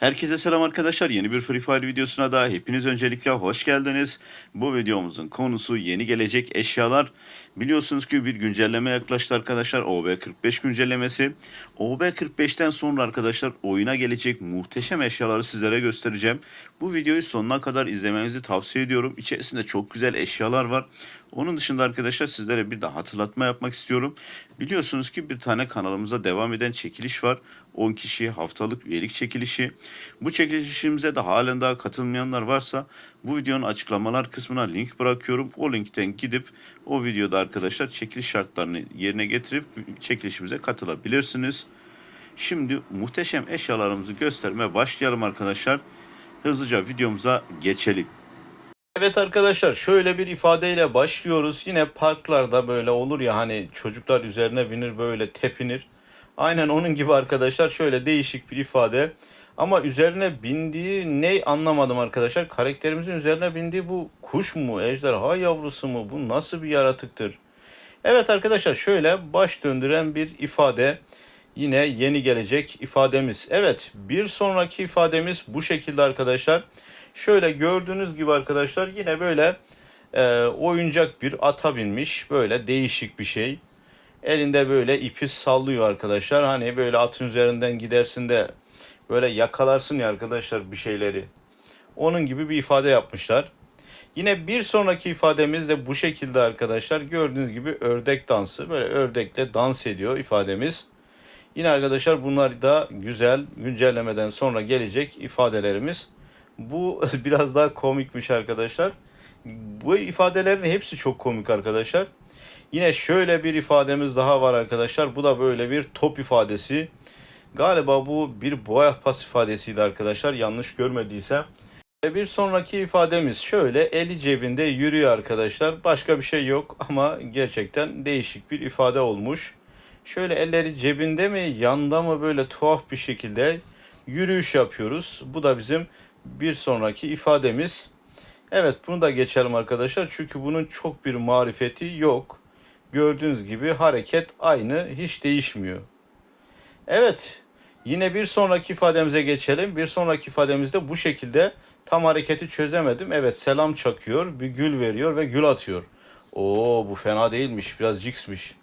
Herkese selam arkadaşlar. Yeni bir Free Fire videosuna da hepiniz öncelikle hoş geldiniz. Bu videomuzun konusu yeni gelecek eşyalar. Biliyorsunuz ki bir güncelleme yaklaştı arkadaşlar. OB45 güncellemesi. OB45'ten sonra arkadaşlar oyuna gelecek muhteşem eşyaları sizlere göstereceğim. Bu videoyu sonuna kadar izlemenizi tavsiye ediyorum. İçerisinde çok güzel eşyalar var. Onun dışında arkadaşlar sizlere bir de hatırlatma yapmak istiyorum. Biliyorsunuz ki bir tane kanalımıza devam eden çekiliş var. 10 kişi haftalık üyelik çekilişi. Bu çekilişimize de halen daha katılmayanlar varsa bu videonun açıklamalar kısmına link bırakıyorum. O linkten gidip o videoda arkadaşlar çekiliş şartlarını yerine getirip çekilişimize katılabilirsiniz. Şimdi muhteşem eşyalarımızı göstermeye başlayalım arkadaşlar. Hızlıca videomuza geçelim. Evet arkadaşlar şöyle bir ifadeyle başlıyoruz. Yine parklarda böyle olur ya hani çocuklar üzerine binir böyle tepinir. Aynen onun gibi arkadaşlar şöyle değişik bir ifade. Ama üzerine bindiği ne anlamadım arkadaşlar. Karakterimizin üzerine bindiği bu kuş mu, ejderha yavrusu mu? Bu nasıl bir yaratıktır? Evet arkadaşlar şöyle baş döndüren bir ifade. Yine yeni gelecek ifademiz. Evet bir sonraki ifademiz bu şekilde arkadaşlar. Şöyle gördüğünüz gibi arkadaşlar yine böyle e, oyuncak bir ata binmiş. Böyle değişik bir şey. Elinde böyle ipi sallıyor arkadaşlar. Hani böyle atın üzerinden gidersin de böyle yakalarsın ya arkadaşlar bir şeyleri. Onun gibi bir ifade yapmışlar. Yine bir sonraki ifademiz de bu şekilde arkadaşlar. Gördüğünüz gibi ördek dansı. Böyle ördekle dans ediyor ifademiz. Yine arkadaşlar bunlar da güzel güncellemeden sonra gelecek ifadelerimiz. Bu biraz daha komikmiş arkadaşlar. Bu ifadelerin hepsi çok komik arkadaşlar. Yine şöyle bir ifademiz daha var arkadaşlar. Bu da böyle bir top ifadesi. Galiba bu bir boya pas ifadesiydi arkadaşlar. Yanlış görmediysem. Ve bir sonraki ifademiz şöyle eli cebinde yürüyor arkadaşlar. Başka bir şey yok ama gerçekten değişik bir ifade olmuş. Şöyle elleri cebinde mi yanda mı böyle tuhaf bir şekilde yürüyüş yapıyoruz. Bu da bizim bir sonraki ifademiz. Evet bunu da geçelim arkadaşlar. Çünkü bunun çok bir marifeti yok. Gördüğünüz gibi hareket aynı hiç değişmiyor. Evet yine bir sonraki ifademize geçelim. Bir sonraki ifademizde bu şekilde tam hareketi çözemedim. Evet selam çakıyor bir gül veriyor ve gül atıyor. Oo bu fena değilmiş biraz ciksmiş.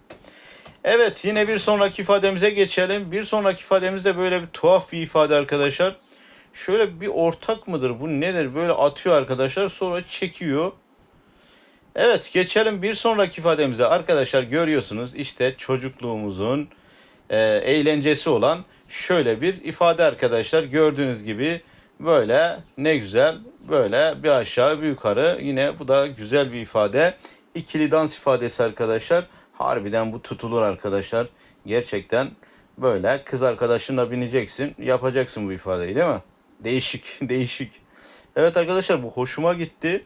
Evet yine bir sonraki ifademize geçelim. Bir sonraki ifademizde böyle bir tuhaf bir ifade arkadaşlar. Şöyle bir ortak mıdır bu nedir böyle atıyor arkadaşlar sonra çekiyor. Evet geçelim bir sonraki ifademize. Arkadaşlar görüyorsunuz işte çocukluğumuzun e, eğlencesi olan şöyle bir ifade arkadaşlar. Gördüğünüz gibi böyle ne güzel böyle bir aşağı bir yukarı yine bu da güzel bir ifade. İkili dans ifadesi arkadaşlar. Harbiden bu tutulur arkadaşlar. Gerçekten böyle kız arkadaşınla bineceksin yapacaksın bu ifadeyi değil mi? Değişik değişik. Evet arkadaşlar bu hoşuma gitti.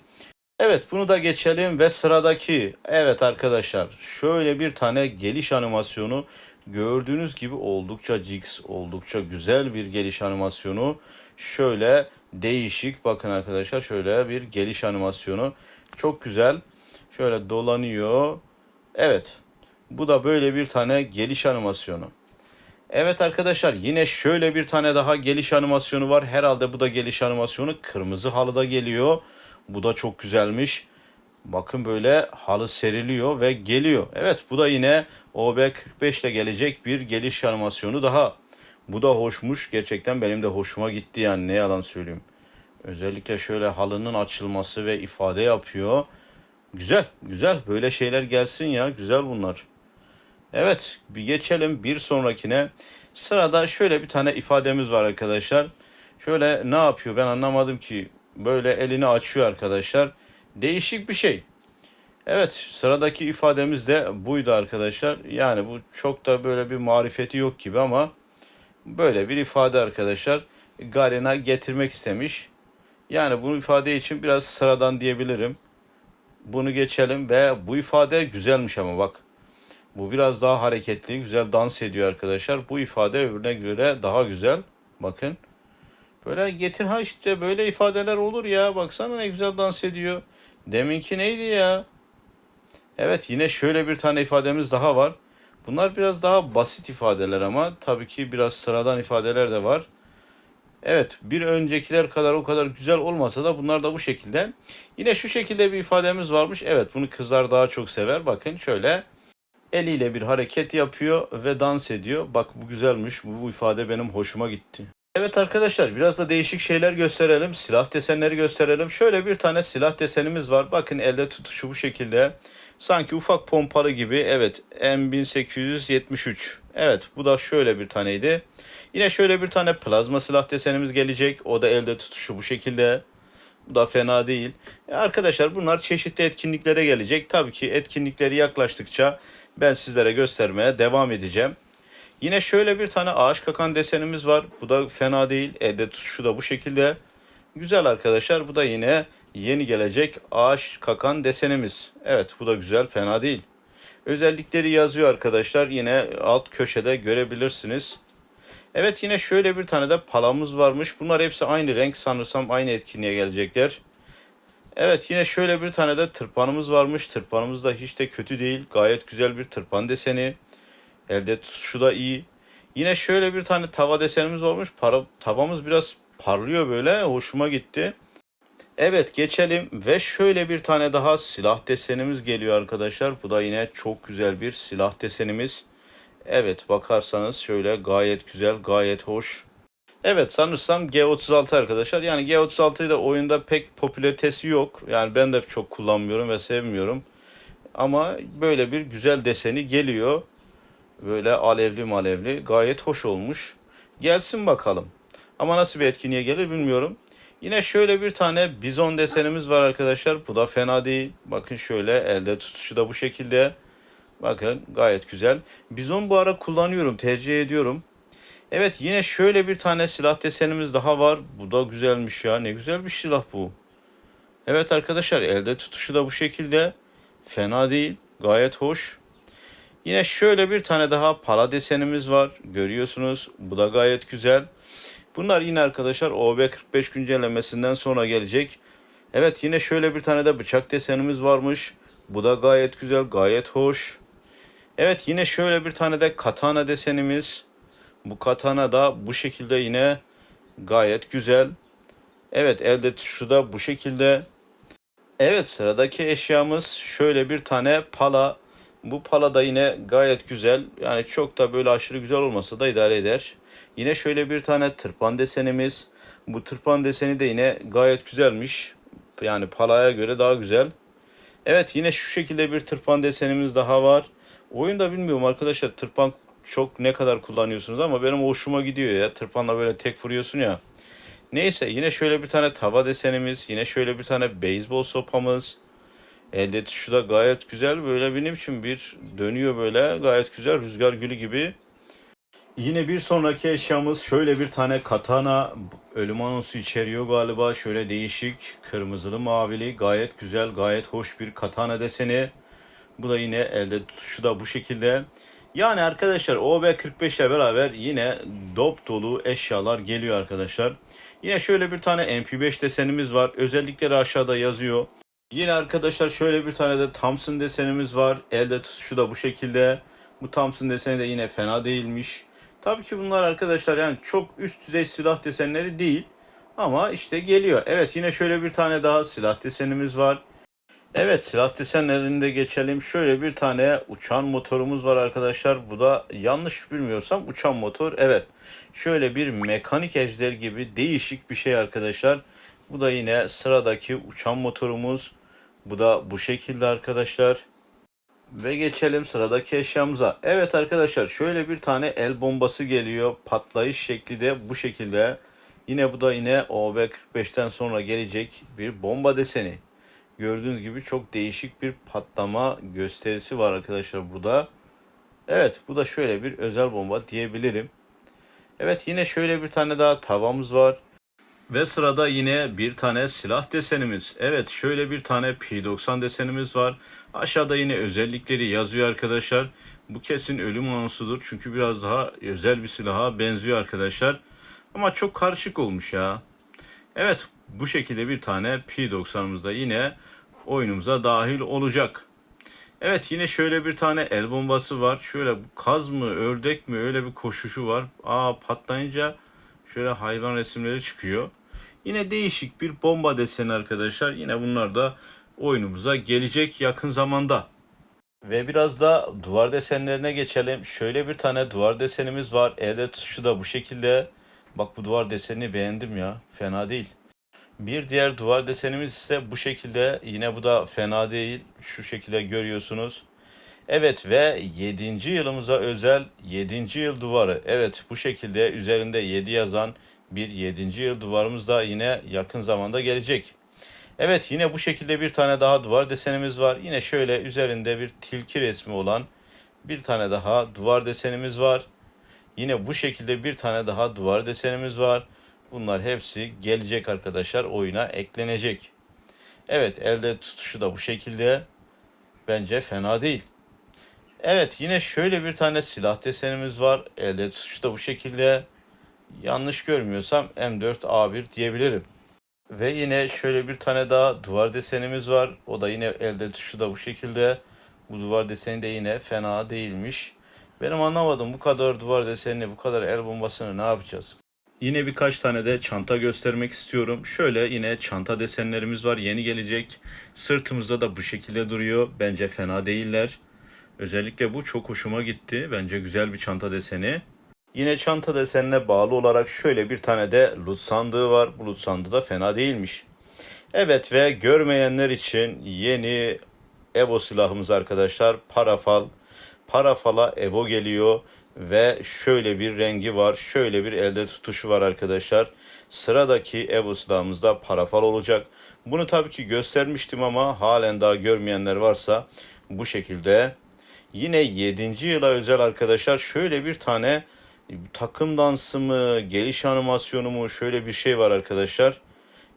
Evet bunu da geçelim ve sıradaki evet arkadaşlar şöyle bir tane geliş animasyonu gördüğünüz gibi oldukça jigs oldukça güzel bir geliş animasyonu şöyle değişik bakın arkadaşlar şöyle bir geliş animasyonu çok güzel şöyle dolanıyor evet bu da böyle bir tane geliş animasyonu Evet arkadaşlar yine şöyle bir tane daha geliş animasyonu var. Herhalde bu da geliş animasyonu kırmızı halıda geliyor. Bu da çok güzelmiş. Bakın böyle halı seriliyor ve geliyor. Evet bu da yine OB45 ile gelecek bir geliş animasyonu daha. Bu da hoşmuş. Gerçekten benim de hoşuma gitti yani ne yalan söyleyeyim. Özellikle şöyle halının açılması ve ifade yapıyor. Güzel, güzel. Böyle şeyler gelsin ya. Güzel bunlar. Evet, bir geçelim bir sonrakine. Sırada şöyle bir tane ifademiz var arkadaşlar. Şöyle ne yapıyor ben anlamadım ki. Böyle elini açıyor arkadaşlar. Değişik bir şey. Evet sıradaki ifademiz de buydu arkadaşlar. Yani bu çok da böyle bir marifeti yok gibi ama böyle bir ifade arkadaşlar. Garena getirmek istemiş. Yani bu ifade için biraz sıradan diyebilirim. Bunu geçelim ve bu ifade güzelmiş ama bak. Bu biraz daha hareketli, güzel dans ediyor arkadaşlar. Bu ifade öbürüne göre daha güzel. Bakın. Böyle getir ha işte böyle ifadeler olur ya. Baksana ne güzel dans ediyor. Deminki neydi ya? Evet yine şöyle bir tane ifademiz daha var. Bunlar biraz daha basit ifadeler ama tabii ki biraz sıradan ifadeler de var. Evet bir öncekiler kadar o kadar güzel olmasa da bunlar da bu şekilde. Yine şu şekilde bir ifademiz varmış. Evet bunu kızlar daha çok sever. Bakın şöyle eliyle bir hareket yapıyor ve dans ediyor. Bak bu güzelmiş. Bu, bu ifade benim hoşuma gitti. Evet arkadaşlar biraz da değişik şeyler gösterelim. Silah desenleri gösterelim. Şöyle bir tane silah desenimiz var. Bakın elde tutuşu bu şekilde. Sanki ufak pompalı gibi. Evet M1873. Evet bu da şöyle bir taneydi. Yine şöyle bir tane plazma silah desenimiz gelecek. O da elde tutuşu bu şekilde. Bu da fena değil. E arkadaşlar bunlar çeşitli etkinliklere gelecek. Tabii ki etkinlikleri yaklaştıkça ben sizlere göstermeye devam edeceğim. Yine şöyle bir tane ağaç kakan desenimiz var. Bu da fena değil. Elde tutuşu da bu şekilde. Güzel arkadaşlar. Bu da yine yeni gelecek ağaç kakan desenimiz. Evet bu da güzel. Fena değil. Özellikleri yazıyor arkadaşlar. Yine alt köşede görebilirsiniz. Evet yine şöyle bir tane de palamız varmış. Bunlar hepsi aynı renk. Sanırsam aynı etkinliğe gelecekler. Evet yine şöyle bir tane de tırpanımız varmış. Tırpanımız da hiç de kötü değil. Gayet güzel bir tırpan deseni. Elde tutuşu da iyi. Yine şöyle bir tane tava desenimiz olmuş. Para, tavamız biraz parlıyor böyle. Hoşuma gitti. Evet geçelim ve şöyle bir tane daha silah desenimiz geliyor arkadaşlar. Bu da yine çok güzel bir silah desenimiz. Evet bakarsanız şöyle gayet güzel, gayet hoş. Evet sanırsam G36 arkadaşlar. Yani G36'yı da oyunda pek popülaritesi yok. Yani ben de çok kullanmıyorum ve sevmiyorum. Ama böyle bir güzel deseni geliyor. Böyle alevli malevli gayet hoş olmuş. Gelsin bakalım. Ama nasıl bir etkinliğe gelir bilmiyorum. Yine şöyle bir tane bizon desenimiz var arkadaşlar. Bu da fena değil. Bakın şöyle elde tutuşu da bu şekilde. Bakın gayet güzel. Bizon bu ara kullanıyorum, tercih ediyorum. Evet yine şöyle bir tane silah desenimiz daha var. Bu da güzelmiş ya. Ne güzel bir silah bu. Evet arkadaşlar elde tutuşu da bu şekilde. Fena değil. Gayet hoş. Yine şöyle bir tane daha pala desenimiz var. Görüyorsunuz. Bu da gayet güzel. Bunlar yine arkadaşlar OB45 güncellemesinden sonra gelecek. Evet yine şöyle bir tane de bıçak desenimiz varmış. Bu da gayet güzel, gayet hoş. Evet yine şöyle bir tane de katana desenimiz. Bu katana da bu şekilde yine gayet güzel. Evet elde tuşu da bu şekilde. Evet sıradaki eşyamız şöyle bir tane pala. Bu pala da yine gayet güzel. Yani çok da böyle aşırı güzel olmasa da idare eder. Yine şöyle bir tane tırpan desenimiz. Bu tırpan deseni de yine gayet güzelmiş. Yani palaya göre daha güzel. Evet yine şu şekilde bir tırpan desenimiz daha var. Oyunda bilmiyorum arkadaşlar tırpan çok ne kadar kullanıyorsunuz ama benim hoşuma gidiyor ya. Tırpanla böyle tek vuruyorsun ya. Neyse yine şöyle bir tane tava desenimiz. Yine şöyle bir tane beyzbol sopamız. Elde tuşu da gayet güzel. Böyle benim için bir dönüyor böyle. Gayet güzel rüzgar gülü gibi. Yine bir sonraki eşyamız şöyle bir tane katana ölüm anonsu içeriyor galiba. Şöyle değişik kırmızılı mavili gayet güzel gayet hoş bir katana deseni. Bu da yine elde tutuşu da bu şekilde. Yani arkadaşlar OB45 ile beraber yine dop dolu eşyalar geliyor arkadaşlar. Yine şöyle bir tane MP5 desenimiz var. Özellikleri aşağıda yazıyor. Yine arkadaşlar şöyle bir tane de Thompson desenimiz var. Elde tutuşu da bu şekilde. Bu Thompson deseni de yine fena değilmiş. Tabii ki bunlar arkadaşlar yani çok üst düzey silah desenleri değil. Ama işte geliyor. Evet yine şöyle bir tane daha silah desenimiz var. Evet silah desenlerinde geçelim. Şöyle bir tane uçan motorumuz var arkadaşlar. Bu da yanlış bilmiyorsam uçan motor. Evet. Şöyle bir mekanik ejder gibi değişik bir şey arkadaşlar. Bu da yine sıradaki uçan motorumuz. Bu da bu şekilde arkadaşlar. Ve geçelim sıradaki eşyamıza. Evet arkadaşlar şöyle bir tane el bombası geliyor. Patlayış şekli de bu şekilde. Yine bu da yine OB45'ten sonra gelecek bir bomba deseni. Gördüğünüz gibi çok değişik bir patlama gösterisi var arkadaşlar burada. Evet bu da şöyle bir özel bomba diyebilirim. Evet yine şöyle bir tane daha tavamız var. Ve sırada yine bir tane silah desenimiz. Evet şöyle bir tane P90 desenimiz var. Aşağıda yine özellikleri yazıyor arkadaşlar. Bu kesin ölüm anonsudur. Çünkü biraz daha özel bir silaha benziyor arkadaşlar. Ama çok karışık olmuş ya. Evet bu şekilde bir tane P90'ımız da yine oyunumuza dahil olacak. Evet yine şöyle bir tane el bombası var. Şöyle kaz mı ördek mi öyle bir koşuşu var. Aa patlayınca Şöyle hayvan resimleri çıkıyor. Yine değişik bir bomba deseni arkadaşlar. Yine bunlar da oyunumuza gelecek yakın zamanda. Ve biraz da duvar desenlerine geçelim. Şöyle bir tane duvar desenimiz var. Elde tutuşu da bu şekilde. Bak bu duvar desenini beğendim ya. Fena değil. Bir diğer duvar desenimiz ise bu şekilde. Yine bu da fena değil. Şu şekilde görüyorsunuz. Evet ve 7. yılımıza özel 7. yıl duvarı. Evet bu şekilde üzerinde 7 yazan bir 7. yıl duvarımız da yine yakın zamanda gelecek. Evet yine bu şekilde bir tane daha duvar desenimiz var. Yine şöyle üzerinde bir tilki resmi olan bir tane daha duvar desenimiz var. Yine bu şekilde bir tane daha duvar desenimiz var. Bunlar hepsi gelecek arkadaşlar oyuna eklenecek. Evet elde tutuşu da bu şekilde. Bence fena değil. Evet yine şöyle bir tane silah desenimiz var. Elde tutuşu da bu şekilde. Yanlış görmüyorsam M4A1 diyebilirim. Ve yine şöyle bir tane daha duvar desenimiz var. O da yine elde tutuşu da bu şekilde. Bu duvar deseni de yine fena değilmiş. Benim anlamadım bu kadar duvar desenini, bu kadar el bombasını ne yapacağız? Yine birkaç tane de çanta göstermek istiyorum. Şöyle yine çanta desenlerimiz var. Yeni gelecek. Sırtımızda da bu şekilde duruyor. Bence fena değiller. Özellikle bu çok hoşuma gitti. Bence güzel bir çanta deseni. Yine çanta desenine bağlı olarak şöyle bir tane de loot sandığı var. Bu loot sandığı da fena değilmiş. Evet ve görmeyenler için yeni Evo silahımız arkadaşlar. Parafal. Parafala Evo geliyor ve şöyle bir rengi var. Şöyle bir elde tutuşu var arkadaşlar. Sıradaki Evo silahımızda parafal olacak. Bunu tabii ki göstermiştim ama halen daha görmeyenler varsa bu şekilde. Yine 7. yıla özel arkadaşlar şöyle bir tane takım dansı mı, geliş animasyonu mu şöyle bir şey var arkadaşlar.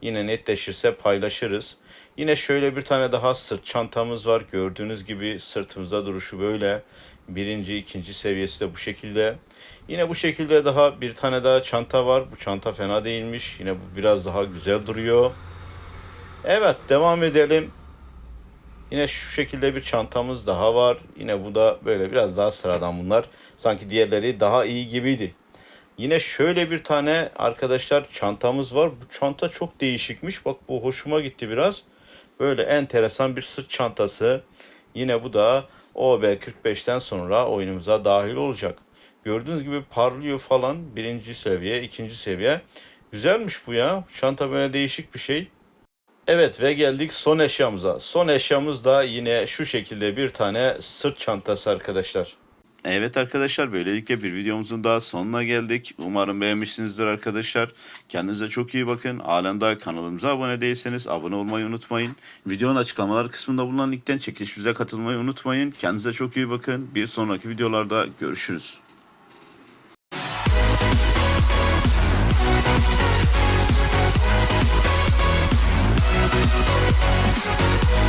Yine netleşirse paylaşırız. Yine şöyle bir tane daha sırt çantamız var. Gördüğünüz gibi sırtımızda duruşu böyle. Birinci, ikinci seviyesi de bu şekilde. Yine bu şekilde daha bir tane daha çanta var. Bu çanta fena değilmiş. Yine bu biraz daha güzel duruyor. Evet devam edelim. Yine şu şekilde bir çantamız daha var. Yine bu da böyle biraz daha sıradan bunlar. Sanki diğerleri daha iyi gibiydi. Yine şöyle bir tane arkadaşlar çantamız var. Bu çanta çok değişikmiş. Bak bu hoşuma gitti biraz. Böyle enteresan bir sırt çantası. Yine bu da OB45'ten sonra oyunumuza dahil olacak. Gördüğünüz gibi parlıyor falan. Birinci seviye, ikinci seviye. Güzelmiş bu ya. Çanta böyle değişik bir şey. Evet ve geldik son eşyamıza. Son eşyamız da yine şu şekilde bir tane sırt çantası arkadaşlar. Evet arkadaşlar böylelikle bir videomuzun daha sonuna geldik. Umarım beğenmişsinizdir arkadaşlar. Kendinize çok iyi bakın. Halen daha kanalımıza abone değilseniz abone olmayı unutmayın. Videonun açıklamalar kısmında bulunan linkten çekilişimize katılmayı unutmayın. Kendinize çok iyi bakın. Bir sonraki videolarda görüşürüz. Bye.